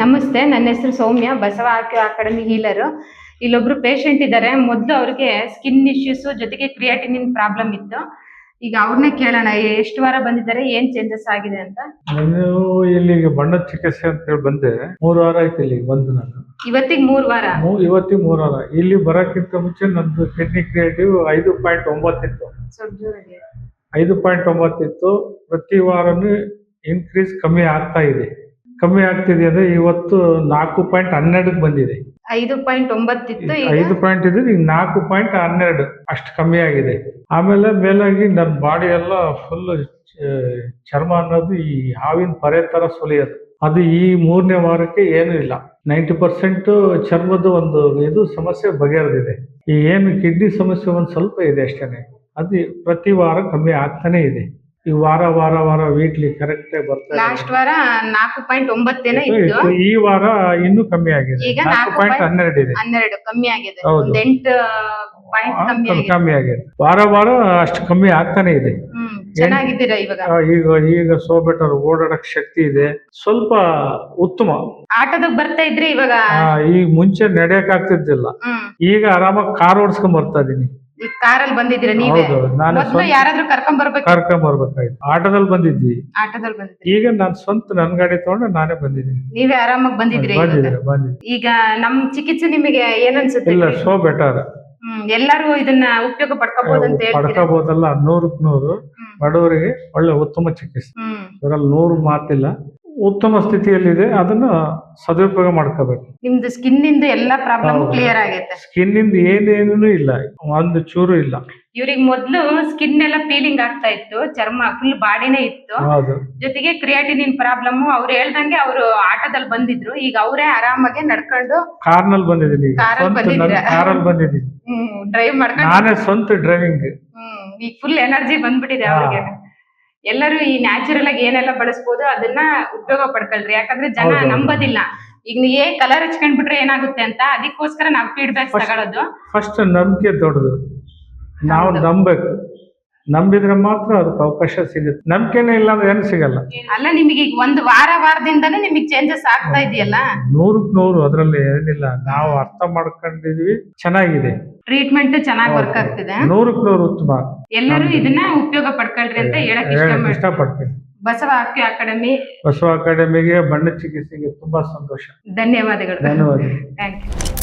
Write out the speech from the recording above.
ನಮಸ್ತೆ ನನ್ನ ಹೆಸರು Soumya Basava acu academy healer. ಇಲ್ಲೊಬ್ರು ಪೇಷಂಟ್ ಇದ್ದಾರೆ. ಮೊದಲು ಅವ್ರಿಗೆ ಸ್ಕಿನ್ ಇಶ್ಯೂಸ್ ಜೊತೆಗೆ ಕ್ರಿಯಾಟಿನಿನ್ ಪ್ರಾಬ್ಲಮ್ ಇತ್ತು. ಈಗ ಅವ್ರನ್ನೇ ಕೇಳೋಣ ಎಷ್ಟು ವಾರ ಬಂದಿದ್ದಾರೆ ಏನ್ ಚೇಂಜಸ್ ಆಗಿದೆ ಅಂತ? ಇಲ್ಲಿ ಇಲ್ಲಿಗೆ ಬಣ್ಣದ ಚಿಕಿತ್ಸೆ ಅಂತ ಹೇಳಿ ಬಂದೆ. ಮೂರು ವಾರ ಆಯ್ತು ಇಲ್ಲಿ ಬಂದು ನಾನು. ಇವತ್ತಿಗೆ ಮೂರ್ ವಾರ? ಮೂ ಇವತ್ತಿಗೆ ಮೂರು ವಾರ. ಇಲ್ಲಿ ಬರಕ್ಕಿಂತ ಮುಂಚೆ ನಂದು ಕಿಡ್ನಿ ಕ್ರಿಯೇಟಿವ್ ಐದು ಪಾಯಿಂಟ್ ಒಂಬತ್ತಿತ್ತು. ಐದು ಪಾಯಿಂಟ್ ಒಂಬತ್ತಿತ್ತು ಪ್ರತಿ ವಾರನೂ ಇನ್ಕ್ರೀಸ್ ಕಮ್ಮಿ ಆಗ್ತಾ ಇದೆ. ಕಮ್ಮಿ ಆಗ್ತಿದೆ ಅಂದ್ರೆ ಇವತ್ತು ನಾಲ್ಕು ಪಾಯಿಂಟ್ ಹನ್ನೆರಡಕ್ಕೆ ಬಂದಿದೆ. ಐದು ಪಾಯಿಂಟ್ ಒಂಬತ್ತಿತ್ತು ಐದು ಪಾಯಿಂಟ್ ಇದ್ರೆ ಈಗ ನಾಲ್ಕು ಪಾಯಿಂಟ್ ಹನ್ನೆರಡು ಅಷ್ಟು ಕಮ್ಮಿ ಆಗಿದೆ. ಆಮೇಲೆ ಮೇಲಾಗಿ ನನ್ನ ಬಾಡಿ ಎಲ್ಲ ಫುಲ್ ಚರ್ಮ ಅನ್ನೋದು ಈ ಹಾವಿನ ಪರೆ ತರ ಸುಲಿಯೋದು. ಅದು ಈ ಮೂರನೇ ವಾರಕ್ಕೆ ಏನೂ ಇಲ್ಲ. ನೈಂಟಿ ಪರ್ಸೆಂಟ್ ಚರ್ಮದ ಒಂದು ಇದು ಸಮಸ್ಯೆ ಬಗೆಹರಿದಿದೆ. ಈ ಏನು ಕಿಡ್ನಿ ಸಮಸ್ಯೆ ಒಂದು ಸ್ವಲ್ಪ ಇದೆ ಅಷ್ಟೇನೆ. ಅದು ಪ್ರತಿ ವಾರ ಕಮ್ಮಿ ಆಗ್ತಾನೆ ಇದೆ. ಈ ವಾರ ವಾರ ವಾರ ವೀಕ್ಲಿ ಕರೆಕ್ಟ್ ಬರ್ತಾ. ಲಾಸ್ಟ್ ವಾರ ನಾಲ್ಕು ಪಾಯಿಂಟ್ ಒಂಬತ್ತೇನೋ ಇತ್ತು, ಇತ್ತು? ಇತ್ತು. ಈ ವಾರ ಇನ್ನೂ ಕಮ್ಮಿ ಆಗಿದೆ. ಈಗ ನಾಲ್ಕು ನಾಲ್ಕು ಪಾಯಿಂಟ್ point ಹನ್ನೆರಡು ಇದೆ. ಹನ್ನೆರಡು ಕಮ್ಮಿ ಆಗಿದೆ. ಹೌದು. ಒಂದ್ ಎಂಟು ಪಾಯಿಂಟ್ ಆ, ಕಮ್ಮಿ ಆಗಿದೆ ಕಮ್ಮಿ ಆಗಿದೆ. ವಾರ ವಾರ ಅಷ್ಟು ಕಮ್ಮಿ ಆಗ್ತಾನೆ ಇದೆ. ಹ್ಮ್ ಚೆನ್ನಾಗಿದ್ದೀರಾ ಇವಾಗ? ಆ, ಈಗ ಈಗ ಸೋ ಬೆಟರ್ ಓಡಾಡಕ್ ಶಕ್ತಿ ಇದೆ. ಸ್ವಲ್ಪ ಉತ್ತಮ. ಆಟೋದಾಗ ಬರ್ತಾ ಇದ್ರಿ ಇವಾಗ? ಆ, ಈಗ ಮುಂಚೆ ನಡೆಯಕ್ ಆಗ್ತಿದ್ದಿಲ್ಲ. ಹ್ಮ್. ಈಗ ಆರಾಮಾಗಿ ಕಾರ್ ಓಡಿಸ್ಕೊಂಡ್ ಬರ್ತಾ ಇದೀನಿ. ಈ ಕಾರಲ್ಲಿ ಬಂದಿದ್ದೀರಾ ನೀವೇ? ಹೌದು ನಾನು ಮೊದ್ಲು ಸ್ವಂತ ಯಾರಾದ್ರೂ ಕರ್ಕೊಂಡ್ ಬರ್ಬೇಕು? ಕರ್ಕೊಂಡ್ ಬರ್ಬೇಕಾಯ್ತು. ಆಟೋದಲ್ಲಿ ಬಂದಿದ್ವಿ ಆಟೋದಲ್ಲಿ ಬಂದಿದ್ರಿ ಈಗ ನಾನು ಸ್ವಂತ ನನ್ ಗಾಡಿ ತಗೊಂಡು ನಾನೇ ಬಂದಿದ್ದೀನಿ. ನೀವೇ ಆರಾಮಾಗಿ ಬಂದಿದ್ರಿ ಇವಾಗ. ಬಂದಿದ್ದೀನಿ ಈಗ ನಮ್ ಚಿಕಿತ್ಸೆ ನಿಮಗೆ ಏನನ್ಸುತ್ತೆ ಅನ್ಸುತ್ತೆ ಇಲ್ಲ ಸೋ ಬೆಟರ್ ಹ್ಮ್ ಎಲ್ಲರೂ ಇದನ್ನ ಉಪಯೋಗ ಪಡ್ಕೋಬಹುದು ಅಂತ ಹೇಳ್ತೀರಾ? ಪಡ್ಕೋಬಹುದಲ್ಲ ನೂರಕ್ ನೂರು. ಬಡವರಿಗೆ ಒಳ್ಳೆ ಉತ್ತಮ ಚಿಕಿತ್ಸೆ. ಹ್ಮ್. ಇದರಲ್ಲಿ ನೂರು ಮಾತಿಲ್ಲ. ಉತ್ತಮ ಸ್ಥಿತಿಯಲ್ಲಿದೆ ಅದನ್ನ ಸದುಪಯೋಗ ಮಾಡ್ಕೋಬೇಕು. ನಿಮ್ದು ಸ್ಕಿನ್ ಇಂದ ಎಲ್ಲಾ ಪ್ರಾಬ್ಲಮ್ ಕ್ಲಿಯರ್ ಆಗೈತೆ. ಸ್ಕಿನ್ ಇಂದ ಏನೇನು ಇಲ್ಲ ಒಂದು ಚೂರು ಇಲ್ಲ. ಇವ್ರಿಗೆ ಮೊದ್ಲು ಸ್ಕಿನ್ ಎಲ್ಲ ಪೀಲಿಂಗ್ ಆಗ್ತಾ ಇತ್ತು ಚರ್ಮ ಫುಲ್ ಬಾಡಿನೇ ಇತ್ತು. ಜೊತೆಗೆ ಕ್ರಿಯಾಟಿನಿನ್ ಪ್ರಾಬ್ಲಮ್ ಅವ್ರು ಹೇಳ್ದಂಗೆ ಅವರು ಆಟದಲ್ಲಿ ಬಂದಿದ್ರು. ಈಗ ಅವರೇ ಆರಾಮಾಗಿ ನಡ್ಕೊಂಡು ಕಾರ್ನಲ್ಲಿ ಬಂದಿದ್ದೀನಿ. ಕಾರಲ್ಲಿ ಬಂದಿದ್ದೀನಿ. ಡ್ರೈವ್ ಮಾಡ್ಕೊಂಡು ನಾನೇ ಸ್ವಂತ ಡ್ರೈವಿಂಗ್ ಹ್ಮ್ ಈಗ ಫುಲ್ ಎನರ್ಜಿ ಬಂದ್ಬಿಟ್ಟಿದೆ. ಅವ್ರಿಗೆ. ಎಲ್ಲರೂ ಈ ನ್ಯಾಚುರಲ್ ಆಗಿ ಏನೆಲ್ಲ ಬಳಸ್ಬೋದು ಅದನ್ನ ಉಪಯೋಗ ಪಡ್ಕೊಳ್ರಿ. ಯಾಕಂದ್ರೆ ಜನ ನಂಬೋದಿಲ್ಲ. ಈಗ ನೀ ಏ ಕಲರ್ ಹಚ್ಕೊಂಡ್ ಬಿಟ್ರೆ ಏನಾಗುತ್ತೆ ಅಂತ ಅದಕ್ಕೋಸ್ಕರ ನಾವು ಫೀಡ್ಬ್ಯಾಕ್ ತಗೊಳ್ಳೋದು ಫಸ್ಟ್ ನಂಬಿಕೆ ದೊಡ್ಡದು. ನಾವು ಹೌದು. ನಂಬಿದ್ರೆ ಮಾತ್ರ ಅದಕ್ಕೆ ಅವಕಾಶ ಸಿಗುತ್ತೆ. ನಂಬಿಕೆನೇ ಇಲ್ಲ ಅಂದ್ರೆ ಏನು ಸಿಗಲ್ಲ. ಅಲ್ಲ ನಿಮಗೆ ಈಗ ಒಂದು ವಾರ ವಾರದಿಂದನೇ ನಿಮಗೆ ಚೇಂಜಸ್ ಆಗ್ತಾ ಇದೆಯಲ್ಲ? ನೂರಕ್ಕೆ ನೂರು ಅದರಲ್ಲಿ ಏನಿಲ್ಲ. ನಾವು ಅರ್ಥ ಮಾಡ್ಕೊಂಡಿದ್ವಿ ಚೆನ್ನಾಗಿದೆ. ಟ್ರೀಟ್ಮೆಂಟ್ ಚೆನ್ನಾಗಿ ವರ್ಕ್. ಆಗ್ತಿದೆ? ನೂರಕ್ ನೂರು ಉತ್ತಮ. ಎಲ್ಲರೂ ಇದನ್ನ ಉಪಯೋಗ ಪಡ್ಕೊಳ್ರಿ ಅಂತ ಹೇಳಕ್ ಇಷ್ಟಪಡ್ತೀನಿ. Basava acu academy. ಬಸವ ಅಕಾಡೆಮಿಗೆ ಬಣ್ಣ ಚಿಕಿತ್ಸೆಗೆ ತುಂಬಾ ಸಂತೋಷ. ಧನ್ಯವಾದಗಳು. ಧನ್ಯವಾದ ಥ್ಯಾಂಕ್ ಯು